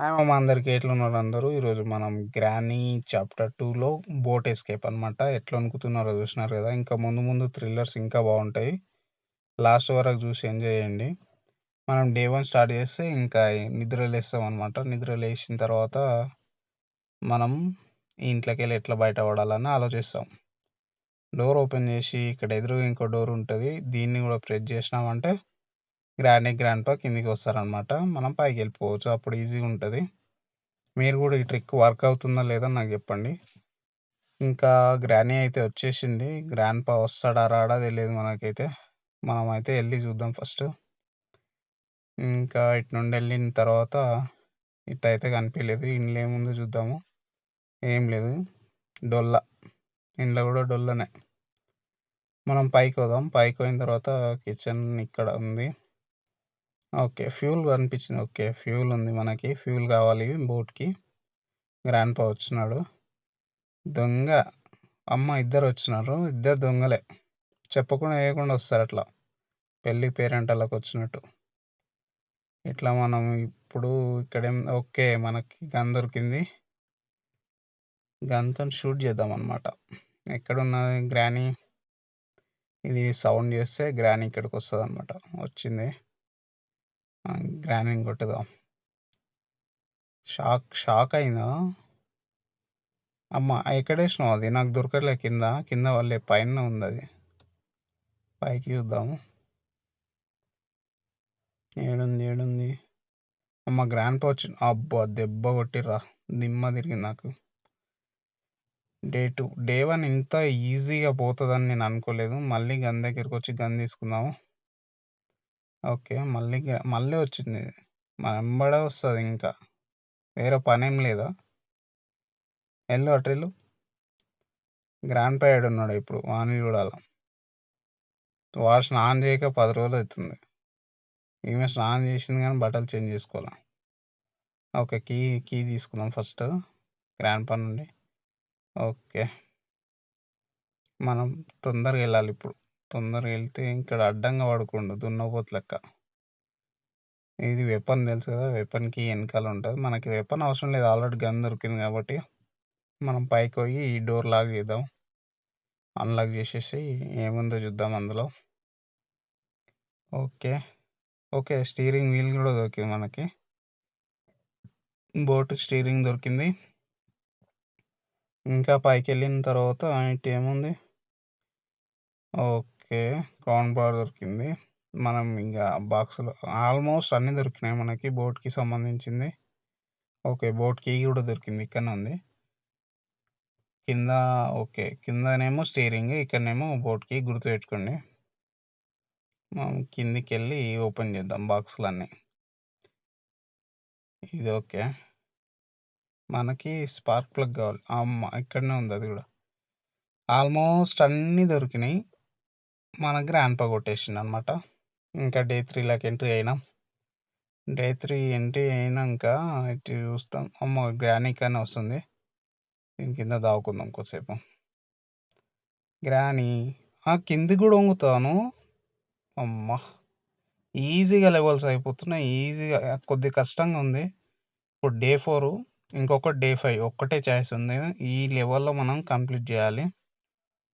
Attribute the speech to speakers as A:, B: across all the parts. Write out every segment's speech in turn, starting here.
A: Hi మా అందరికి ఎట్లున్నారు అందరూ? ఈరోజు మనం గ్రానీ చాప్టర్ టూలో బోట్ ఎస్కేప్ అనమాట ఎట్లా అనుకుతున్నారో చూసినారు కదా? ఇంకా ముందు ముందు థ్రిల్లర్స్ ఇంకా బాగుంటాయి. లాస్ట్ వరకు చూసి ఎంజాయ్ చేయండి. మనం డే వన్ స్టార్ట్ చేస్తే ఇంకా నిద్ర లేస్తాం అనమాట నిద్ర లేచిన తర్వాత మనం ఇంట్లోకి వెళ్ళి ఎట్లా బయటపడాలని ఆలోచిస్తాం. డోర్ ఓపెన్ చేసి ఇక్కడ ఎదురుగా ఇంకో డోర్ ఉంటుంది. దీన్ని కూడా ప్రెస్ చేసినామంటే గ్రాండ్ గ్రాండ్ కిందికి వస్తారనమాట. మనం పైకి వెళ్ళిపోవచ్చు. అప్పుడు ఈజీగా ఉంటుంది. మీరు కూడా ఈ ట్రిక్ వర్క్ అవుతుందా లేదా నాకు చెప్పండి. ఇంకా గ్రానీ అయితే వచ్చేసింది. గ్రాండ్ పా వస్తాడా రాడా తెలియదు మనకైతే. మనం అయితే వెళ్ళి చూద్దాం ఫస్ట్. ఇంకా ఇటు నుండి వెళ్ళిన తర్వాత ఇటు అయితే కనిపించలేదు. ఇండ్లు ఏముందో చూద్దాము. ఏం లేదు. డొల్ల. ఇంట్లో కూడా డొల్లనే. మనం పైకి పోదాం. పైకి పోయిన తర్వాత కిచెన్ ఇక్కడ ఉంది. ఓకే. ఫ్యూల్ కనిపించింది. ఓకే. ఫ్యూల్ ఉంది మనకి. ఫ్యూల్ కావాలి బోట్‌కి. గ్రాండ్‌పా వచ్చినాడు. దొంగ. అమ్మ ఇద్దరు వచ్చినారు ఇద్దరు దొంగలే. చెప్పకుండా వేయకుండా వస్తారు అట్లా పెళ్ళి పేరెంటాళ్ళకి వచ్చినట్టు. ఇట్లా మనం ఇప్పుడు ఇక్కడేం ఓకే. మనకి గన్ దొరికింది. గన్‌తోని షూట్ చేద్దామనమాట. ఎక్కడున్నది గ్రానీ? ఇది సౌండ్ చేస్తే గ్రానీ ఇక్కడికి వస్తదనమాట. వచ్చింది. గ్రానైన్ కొట్టదా షాక్ షాక్ అయిందా? అమ్మ ఎక్కడేసినావు అది? నాకు దొరకట్లే కింద కింద వాళ్ళే పైన ఉంది అది. పైకి చూద్దాము. ఏడుంది ఏడుంది? అమ్మ గ్రాండ్ పౌచ్ అబ్బా దెబ్బ కొట్టిర్రా. దిమ్మ తిరిగింది నాకు. డే టూ డే వన్ ఇంత ఈజీగా పోతుందని నేను అనుకోలేదు. మళ్ళీ గన్ దగ్గరికి వచ్చి గన్ తీసుకుందాము. ఓకే. మళ్ళీ మళ్ళీ వచ్చింది. మన వెంబడే వస్తుంది ఇంకా. వేరే పనేం లేదా? ఎల్లు గ్రాండ్ గ్రాండ్‌పా ఉన్నాడు ఇప్పుడు వాని చూడాల. వాడు స్నానం చేయక పది రోజులు అవుతుంది ఈమె స్నానం చేసింది కానీ బట్టలు చేంజ్ చేసుకోవాలి ఓకే. కీ కీ తీసుకుందాం ఫస్ట్. గ్రాండ్ పా నుండి. ఓకే. మనం తొందరగా వెళ్ళాలి ఇప్పుడు తొందరగా వెళ్తే ఇక్కడ అడ్డంగా పడుకుండు దున్నపోతు లెక్క. ఇది వెపన్ తెలుసు కదా వెపన్కి వెనకాల ఉంటుంది మనకి వెపన్ అవసరం లేదు. ఆల్రెడీ గన్ దొరికింది కాబట్టి మనం పైకి పోయి ఈ డోర్ లాక్ చేద్దాం. అన్లాక్ చేసేసి ఏముందో చూద్దాం అందులో. ఓకే. ఓకే స్టీరింగ్ వీల్ కూడా దొరికింది మనకి. బోట్ స్టీరింగ్ దొరికింది. ఇంకా పైకి వెళ్ళిన తర్వాత ఇటు ఏముంది? ఓకే. ఓకే క్రౌన్ బార్ దొరికింది. మనం ఇంకా బాక్స్‌లో ఆల్మోస్ట్ అన్నీ దొరికినాయి మనకి బోట్‌కి సంబంధించింది. ఓకే. బోట్ కీ కూడా దొరికింది. ఇక్కడనే ఉంది. కింద ఓకే. కిందనేమో స్టీరింగ్. ఇక్కడనేమో బోట్కి గుర్తు పెట్టుకోండి మనం కిందికి వెళ్ళి ఓపెన్ చేద్దాం బాక్స్‌లన్నీ. ఇది ఓకే. మనకి స్పార్క్ ప్లగ్ కావాలి. అమ్మ! ఇక్కడనే ఉంది అది కూడా ఆల్మోస్ట్ అన్నీ దొరికినాయి. మన గ్రాండ్ పా అనమాట ఇంకా డే త్రీలోకి ఎంట్రీ అయినాం. డే త్రీ ఎంట్రీ అయినాక ఇటు చూస్తాం. అమ్మ గ్రానిక్ అని వస్తుంది. దీని కింద దావుకుందాం కొద్దిసేపు. గ్రానీ ఆ కింది కూడా వంగుతాను. అమ్మ ఈజీగా లెవెల్స్ అయిపోతున్నాయి. ఈజీగా కొద్ది కష్టంగా ఉంది. ఇప్పుడు డే ఫోర్ ఇంకొక డే ఫైవ్ ఒక్కటే ఛాయిస్ ఉంది. ఈ లెవెల్లో మనం కంప్లీట్ చేయాలి.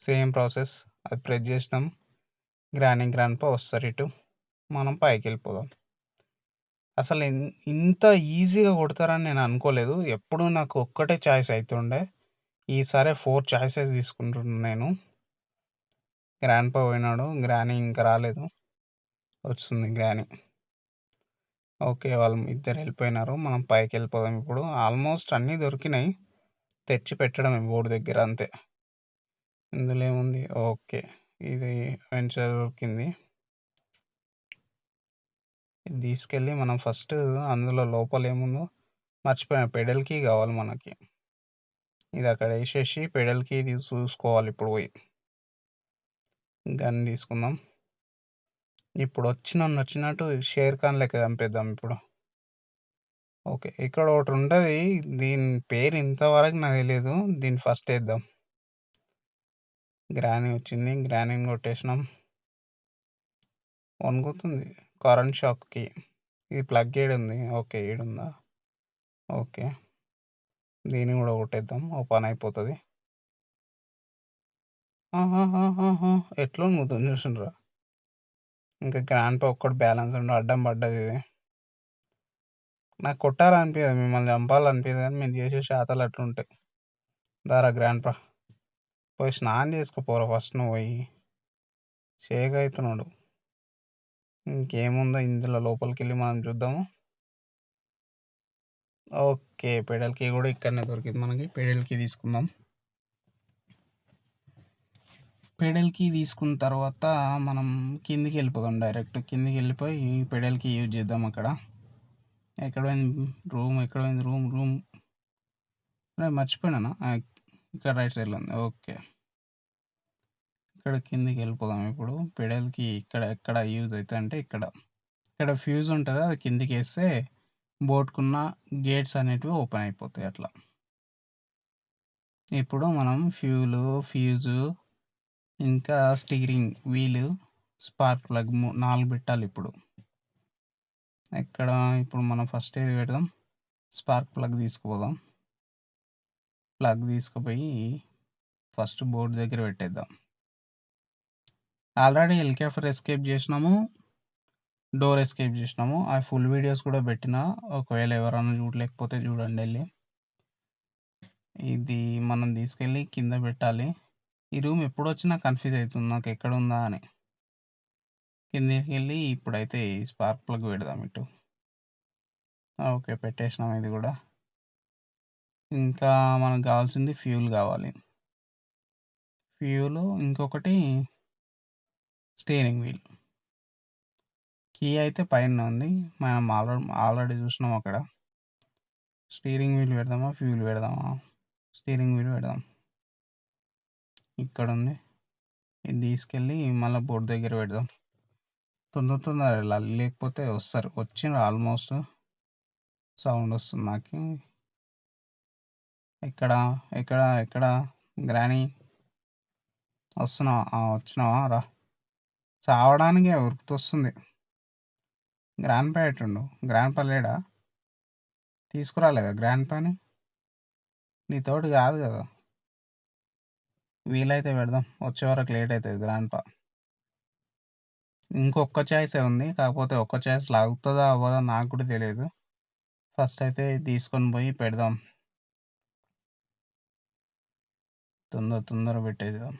A: సేమ్ ప్రాసెస్ అది ప్రెస్ చేసినాం. గ్రానింగ్ గ్రాండ్పా వస్తారు ఇటు. మనం పైకి వెళ్ళిపోదాం అసలు ఇంత ఈజీగా కొడతారని నేను అనుకోలేదు. ఎప్పుడు నాకు ఒక్కటే చాయిస్ అవుతుండే ఈసారి ఫోర్ చాయిసెస్ తీసుకుంటున్నాను నేను. గ్రాండ్పా పోయినాడు. గ్రాని ఇంకా రాలేదు. వస్తుంది గ్రాని ఓకే వాళ్ళు ఇద్దరు వెళ్ళిపోయినారు. మనం పైకి వెళ్ళిపోదాం ఇప్పుడు. ఆల్మోస్ట్ అన్నీ దొరికినాయి. తెచ్చి పెట్టడం బోర్డు దగ్గర అంతే. ఇందులో ఏముంది? ఓకే. ఇది వెంచర్ కింది. ఇది తీసుకెళ్ళి మనం ఫస్ట్ అందులో లోపల ఏముందో మర్చిపోయాం. పెడల్ కీ కావాలి మనకి. ఇది అక్కడ వేసేసి పెడల్ కీ చూసుకోవాలి ఇప్పుడు పోయి. గన్ తీసుకుందాం. ఇప్పుడు వచ్చిన వచ్చినట్టు షేర్ ఖాన్ లెక్క చంపేద్దాం ఇప్పుడు. ఓకే ఇక్కడ ఒకటి ఉంటుంది. దీని పేరు ఇంతవరకు నాకు తెలియదు దీన్ని ఫస్ట్ వేద్దాం. గ్రానీ వచ్చింది. గ్రానీని కొట్టేసినాం. వణుకుతుంది కరెంట్ షాక్కి. ఇది ప్లగ్ ఉంది. ఓకే ఈడుందా ఓకే. దీన్ని కూడా కొట్టేద్దాం. ఓపెన్ పని అయిపోతుంది. ఎట్లా ఒంగుతుంది చూసిండ్రా? ఇంకా గ్రాండ్‌పా ఒక్కడు బ్యాలెన్స్ ఉండి అడ్డం పడ్డది ఇది. నాకు కొట్టాలనిపించదు మిమ్మల్ని చంపాలనిపించదు కానీ మీరు చేసే శాతాలు అట్లుంటాయి. దారా గ్రాండ్ పా పోయి స్నానం చేసుకోపోరా ఫస్ట్ నువ్వు పోయి. షేక్ అవుతున్నాడు ఇంకేముందో ఇందులో లోపలికి వెళ్ళి మనం చూద్దాము. ఓకే. పెడల్కి కూడా ఇక్కడనే దొరికింది మనకి. పెడల్కి తీసుకుందాం. పెడల్కి తీసుకున్న తర్వాత మనం కిందికి వెళ్ళిపోదాం డైరెక్ట్. కిందికి వెళ్ళిపోయి పెడల్కి యూజ్ చేద్దాం అక్కడ. ఎక్కడ పోయింది రూమ్? ఎక్కడ పోయింది రూమ్? రూమ్ మర్చిపోయినా ఇక్కడ రైట్ సైడ్‌లో ఉంది. ఓకే. ఇక్కడ కిందికి వెళ్ళిపోదాం ఇప్పుడు. పెడల్కి ఇక్కడ ఎక్కడ యూజ్ అయితదంటే ఇక్కడ. ఇక్కడ ఫ్యూజ్ ఉంటుంది అది కిందికి వేస్తే బోట్‌కున్న గేట్స్ అనేటివి ఓపెన్ అయిపోతాయి అట్లా. ఇప్పుడు మనం ఫ్యూలు, ఫ్యూజు ఇంకా స్టీరింగ్ వీలు, స్పార్క్ ప్లగ్ ము 4 పెట్టాలిప్పుడు. ఎక్కడ ఇప్పుడు మనం ఫస్ట్ ఏది పెడదాం? స్పార్క్ ప్లగ్ తీసుకుపోదాం. ప్లగ్ తీసుకుపోయి ఫస్ట్ బోర్డు దగ్గర పెట్టేద్దాం. ఆల్రెడీ హెలికాప్టర్ ఎస్కేప్ చేసినాము. డోర్ ఎస్కేప్ చేసినాము. ఆ ఫుల్ వీడియోస్ కూడా పెట్టినా. ఒకవేళ ఎవరైనా చూడలేకపోతే చూడండి వెళ్ళి ఇది మనం తీసుకెళ్ళి కింద పెట్టాలి. ఈ రూమ్ ఎప్పుడొచ్చినా కన్‌ఫ్యూజ్ అవుతుంది నాకు ఎక్కడ ఉందా అని. కిందకెళ్ళి ఇప్పుడైతే ఈ స్పార్క్ ప్లగ్ పెడదాం ఇటు. ఓకే. పెట్టేసినాం ఇది కూడా ఇంకా మనకు కావాల్సింది ఫ్యూల్ కావాలి. ఫ్యూలు ఇంకొకటి స్టీరింగ్ వీల్. కీ అయితే పైన ఉంది. మనం ఆల్రెడీ ఆల్రెడీ చూసినాం అక్కడ. స్టీరింగ్ వీల్ పెడదామా? ఫ్యూల్ పెడదామా? స్టీరింగ్ వీల్ పెడదాం. ఇక్కడుంది. ఇది తీసుకెళ్ళి మళ్ళీ బోర్డు దగ్గర పెడదాం. తొందర తొందరగా వెళ్ళాలి. లేకపోతే వస్తారు. వచ్చిండ్రు ఆల్మోస్ట్. సౌండ్ వస్తుంది నాకు ఎక్కడ? ఎక్కడ? ఎక్కడ? గ్రానీ వస్తున్నావా? వచ్చినావా? రా. చావడానికే ఉరుకుతొస్తుంది. గ్రాండ్‌పా ఎటుండు? గ్రాండ్‌పా లేడా? తీసుకురాలేదా గ్రాండ్‌పాని? నీతోటి కాదు కదా వీలైతే పెడదాం. వచ్చే వరకు లేట్ గ్రాండ్ గ్రాండ్‌పా. ఇంకొక చాయిసే ఉంది. కాకపోతే ఒక్క ఛాయిస్ లాగుతుందా అవ్వదా? నాకు కూడా తెలియదు ఫస్ట్ అయితే తీసుకొని పోయి పెడదాం. తొందర తొందర పెట్టేద్దాం.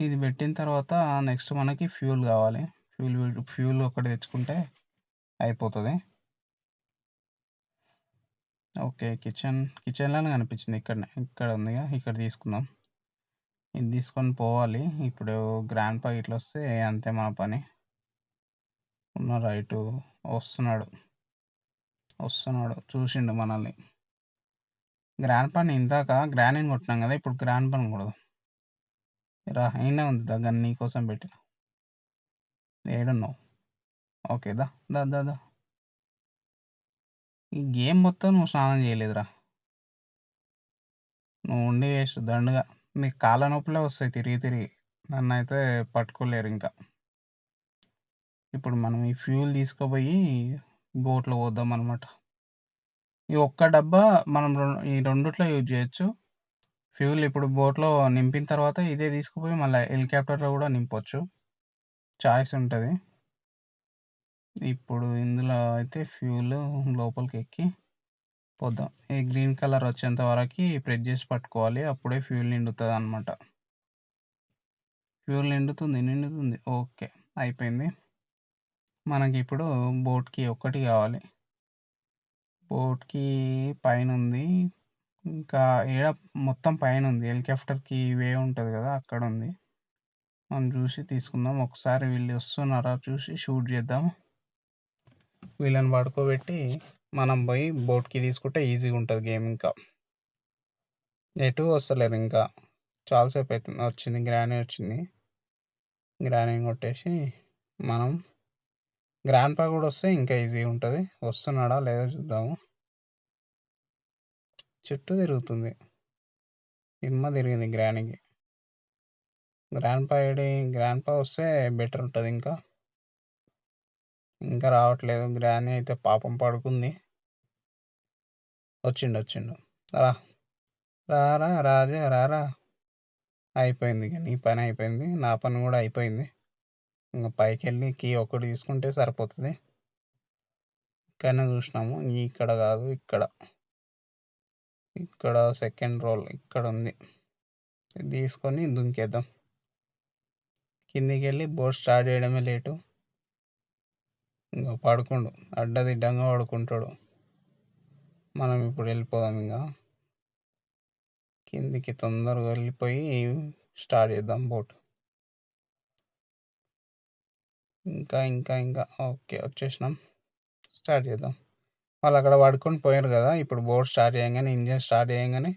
A: ఇది పెట్టిన తర్వాత నెక్స్ట్ మనకి ఫ్యూల్ కావాలి. ఫ్యూల్ ఫ్యూల్ ఒకటి తెచ్చుకుంటే అయిపోతుంది ఓకే. కిచెన్ కిచెన్‌లోనే కనిపించింది ఇక్కడనే. ఇక్కడ ఉందిగా ఇక్కడ తీసుకుందాం. ఇది తీసుకొని పోవాలి. ఇప్పుడు గ్రాండ్ ప్యాకెట్లు ఇట్లొస్తే అంతే మన పని. ఉన్న రైటు వస్తున్నాడు. వస్తున్నాడు. చూసిండు మనల్ని. గ్రాండ్ పన్ ఇందాక గ్రానీని కొట్టినాం కదా! ఇప్పుడు గ్రాండ్ పన్ కొడదు రా అయినా ఉంది దా నీకోసం పెట్టిన. ఏడున్నావు? ఓకే. దా. దా దా దా. ఈ గేమ్ మొత్తం నువ్వు స్నానం చేయలేదురా. నువ్వు ఉండి వేస్ట్ దండుగా నీకు కాళ్ళ నొప్పులే వస్తాయి తిరిగి తిరిగి. నన్ను అయితే పట్టుకోలేరు ఇంకా ఇప్పుడు మనం ఈ ఫ్యూల్ తీసుకుపోయి బోట్‌లో పోద్దాం అనమాట ఈ ఒక్క డబ్బా మనం రొ ఈ రెండిట్లో యూజ్ చేయొచ్చు. ఫ్యూల్ ఇప్పుడు బోట్‌లో నింపిన తర్వాత ఇదే తీసుకుపోయి మళ్ళీ హెలికాప్టర్‌లో కూడా నింపొచ్చు. చాయిస్ ఉంటుంది ఇప్పుడు ఇందులో అయితే ఫ్యూల్ లోపలికి ఎక్కి పోద్దాం. ఈ గ్రీన్ కలర్ వచ్చేంత వరకు ప్రెస్ చేసి పట్టుకోవాలి. అప్పుడే ఫ్యూల్ అనమాట ఫ్యూల్ నిండుతుంది. నిండుతుంది. ఓకే. అయిపోయింది. మనకి ఇప్పుడు బోట్‌కి ఒక్కటి కావాలి. బోట్‌కి పైన ఉంది ఇంకా ఏడ మొత్తం పైన ఉంది హెలికాప్టర్‌కి వే ఉంటుంది కదా! అక్కడ ఉంది మనం చూసి తీసుకుందాం. ఒకసారి వీళ్ళు వస్తున్నారా చూసి షూట్ చేద్దాం. వీళ్ళని పడుకోబెట్టి మనం పోయి బోట్‌కి తీసుకుంటే ఈజీగా ఉంటుంది గేమ్ ఇంకా. ఎటు వస్తలేరు ఇంకా. చాలాసేపు అవుతుంది వచ్చింది గ్రానీ వచ్చింది. గ్రానీ కొట్టేసి మనం గ్రాండ్ పా కూడా వస్తే ఇంకా ఈజీగా ఉంటుంది వస్తున్నాడా లేదా చూద్దాము. చుట్టూ తిరుగుతుంది. దిమ్మ తిరిగింది గ్రానీకి. గ్రాండ్‌పా ఏడి? గ్రాండ్‌పా వస్తే బెటర్ ఉంటుంది ఇంకా. ఇంకా రావట్లేదు. గ్రాని అయితే పాపం పడుకుంది. వచ్చిండు. వచ్చిండు. రా. రారా రాజా రారా! అయిపోయింది ఇక నీ పని అయిపోయింది. నా పని కూడా అయిపోయింది. ఇంకా పైకి వెళ్ళి కీ ఒకటి తీసుకుంటే సరిపోతుంది ఇక్కడనే చూసినాము. ఇక్కడ కాదు ఇక్కడ. ఇక్కడ సెకండ్ రోల్ ఇక్కడ ఉంది. తీసుకొని దుంకేద్దాం. కిందికెళ్ళి బోట్ స్టార్ట్ చేయడమే లేటు. ఇంకా పడుకుండు. అడ్డదిడ్డంగా పడుకుంటాడు. మనం ఇప్పుడు వెళ్ళిపోదాం ఇంకా కిందికి తొందరగా వెళ్ళిపోయి స్టార్ట్ చేద్దాం బోట్. ఇంకా ఇంకా ఇంకా ఓకే వచ్చేసినాం. స్టార్ట్ చేద్దాం. వాళ్ళు అక్కడ పడుకొని పోయారు కదా! ఇప్పుడు బోట్ స్టార్ట్ చేయగానే ఇంజిన్ స్టార్ట్ చేయగానే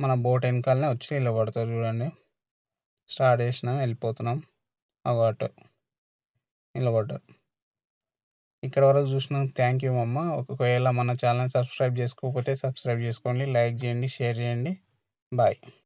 A: మన బోట్ వెనకాలనే వచ్చి నిలబడతారు చూడండి. స్టార్ట్ చేసినాం వెళ్ళిపోతున్నాం. అవాటు నిలబడ్డారు. ఇక్కడ వరకు చూసినాం థ్యాంక్ యూ అమ్మ ఒకవేళ మన ఛానల్ సబ్స్క్రైబ్ చేసుకోకపోతే సబ్స్క్రైబ్ చేసుకోండి. లైక్ చేయండి, షేర్ చేయండి. బాయ్.